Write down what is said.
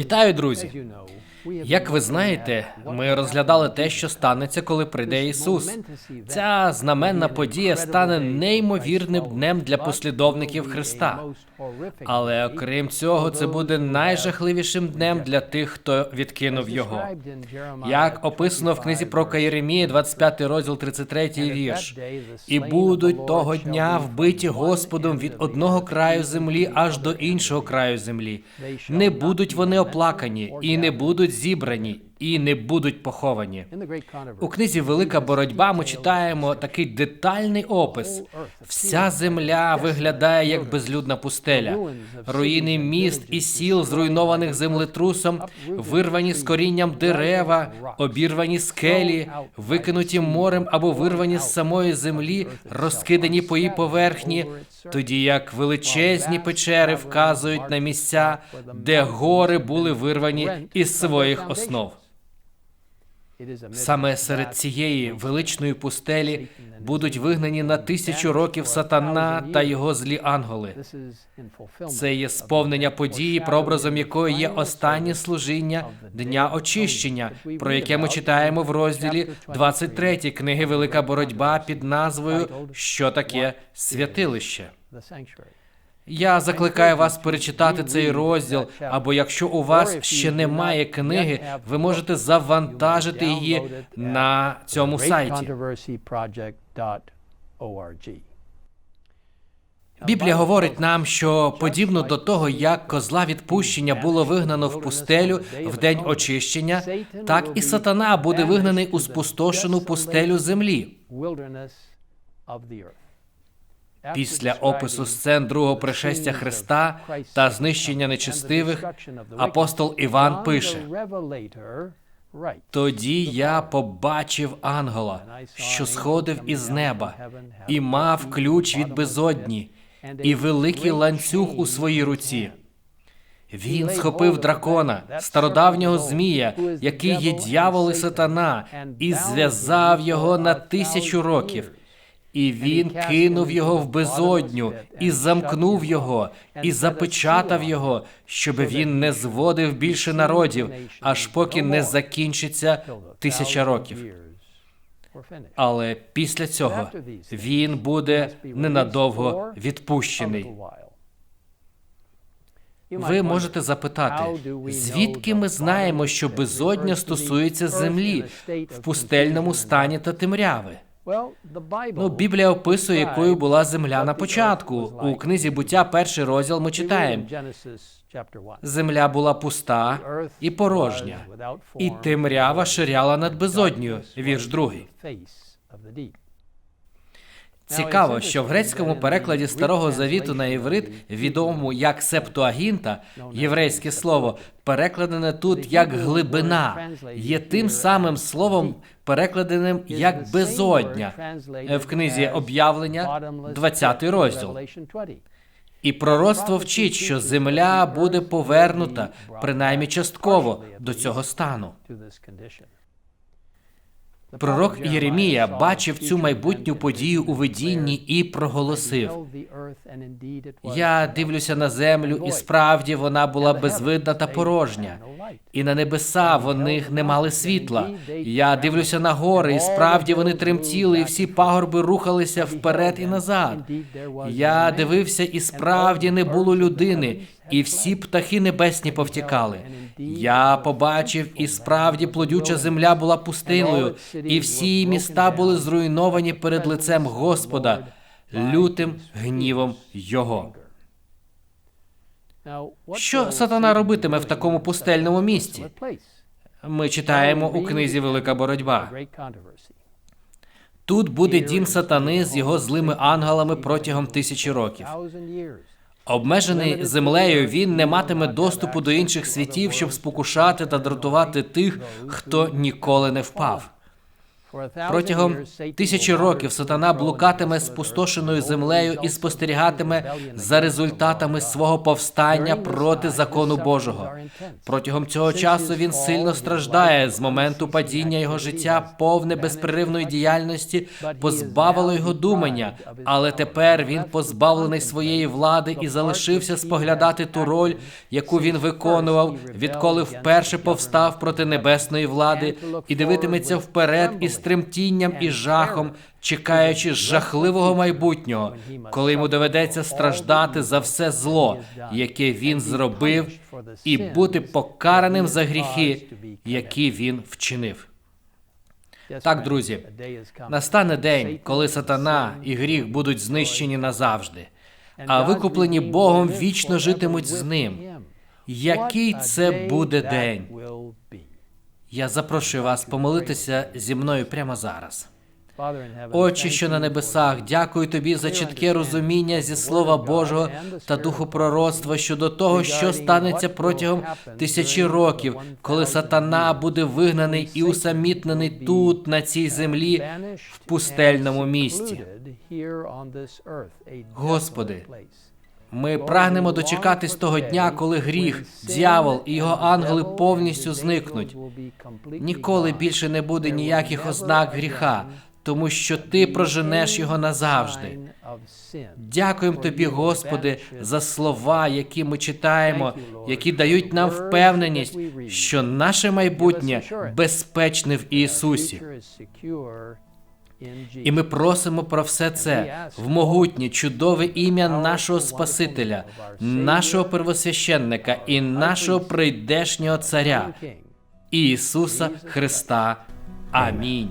Вітаю, друзі! Як ви знаєте, ми розглядали те, що станеться, коли прийде Ісус. Ця знаменна подія стане неймовірним днем для послідовників Христа. Але окрім цього, це буде найжахливішим днем для тих, хто відкинув його. Як описано в книзі про Єремія, 25 розділ, 33 вірш. І будуть того дня вбиті Господом від одного краю землі аж до іншого краю землі. Не будуть вони оплакані, і не будуть зібрані, і не будуть поховані. У книзі Велика боротьба ми читаємо такий детальний опис. Вся земля виглядає як безлюдна пустеля. Руїни міст і сіл, зруйнованих землетрусом, вирвані з корінням дерева, обірвані скелі, викинуті морем або вирвані з самої землі, розкидані по її поверхні, тоді як величезні печери вказують на місця, де гори були вирвані із своїх основ. Саме серед цієї величної пустелі будуть вигнані на тисячу років сатана та його злі ангели. Це є сповнення події, прообразом якої є останнє служіння дня очищення, про яке ми читаємо в розділі 23 книги Велика боротьба під назвою Що таке святилище. Я закликаю вас перечитати цей розділ, або якщо у вас ще немає книги, ви можете завантажити її на цьому сайті. Біблія говорить нам, що подібно до того, як козла відпущення було вигнано в пустелю в день очищення, так і сатана буде вигнаний у спустошену пустелю землі. Після опису сцен другого пришестя Христа та знищення нечестивих апостол Іван пише: тоді я побачив ангела, що сходив із неба, і мав ключ від безодні, і великий ланцюг у своїй руці. Він схопив дракона, стародавнього змія, який є дьявол і сатана, і зв'язав його на тисячу років. І він кинув його в безодню, і замкнув його, і запечатав його, щоб він не зводив більше народів, аж поки не закінчиться тисяча років. Але після цього він буде ненадовго відпущений. Ви можете запитати, звідки ми знаємо, що безодня стосується землі в пустельному стані та темряви? Ну, Біблія описує, якою була земля на початку. У книзі буття, перший розділ, ми читаємо. Земля була пуста і порожня, і темрява ширяла над безодньою. Вірш другий. Цікаво, що в грецькому перекладі старого завіту на єврит, відомому як септуагінта, єврейське слово, перекладене тут як глибина, є тим самим словом, перекладеним як безодня в книзі об'явлення, 20 розділ. І пророцтво вчить, що земля буде повернута, принаймні частково, до цього стану. Пророк Єремія бачив цю майбутню подію у видінні і проголосив: Я дивлюся на землю, і справді вона була безвидна та порожня, і на небеса вони не мали світла. Я дивлюся на гори, і справді вони тремтіли, і всі пагорби рухалися вперед і назад. Я дивився, і справді не було людини, і всі птахи небесні повтікали. Я побачив, і справді плодюча земля була пустиною, і всі міста були зруйновані перед лицем Господа, лютим гнівом Його. Що сатана робитиме в такому пустельному місті? Ми читаємо у книзі Велика боротьба. Тут буде дім сатани з його злими ангелами протягом тисячі років. Обмежений землею, він не матиме доступу до інших світів, щоб спокушати та дратувати тих, хто ніколи не впав. Протягом тисячі років сатана блукатиме спустошеною землею і спостерігатиме за результатами свого повстання проти закону Божого. Протягом цього часу він сильно страждає з моменту падіння його життя, повне безперервної діяльності, позбавило його думання, але тепер він позбавлений своєї влади і залишився споглядати ту роль, яку він виконував, відколи вперше повстав проти небесної влади, і дивитиметься вперед із тремтінням і жахом, чекаючи жахливого майбутнього, коли йому доведеться страждати за все зло, яке він зробив, і бути покараним за гріхи, які він вчинив. Так, друзі, настане день, коли сатана і гріх будуть знищені назавжди, а викуплені Богом вічно житимуть з ним. Який це буде день? Я запрошую вас помолитися зі мною прямо зараз. Отче, що на небесах, дякую тобі за чітке розуміння зі Слова Божого та духу пророцтва щодо того, що станеться протягом тисячі років, коли сатана буде вигнаний і усамітнений тут, на цій землі, в пустельному місті. Господи, Ми прагнемо дочекатись того дня, коли гріх, дьявол і його ангели повністю зникнуть. Ніколи більше не буде ніяких ознак гріха, тому що ти проженеш його назавжди. Дякуємо тобі, Господи, за слова, які ми читаємо, які дають нам впевненість, що наше майбутнє безпечне в Ісусі. І ми просимо про все це в могутнє, чудове ім'я нашого Спасителя, нашого первосвященника і нашого прийдешнього Царя Ісуса Христа. Амінь.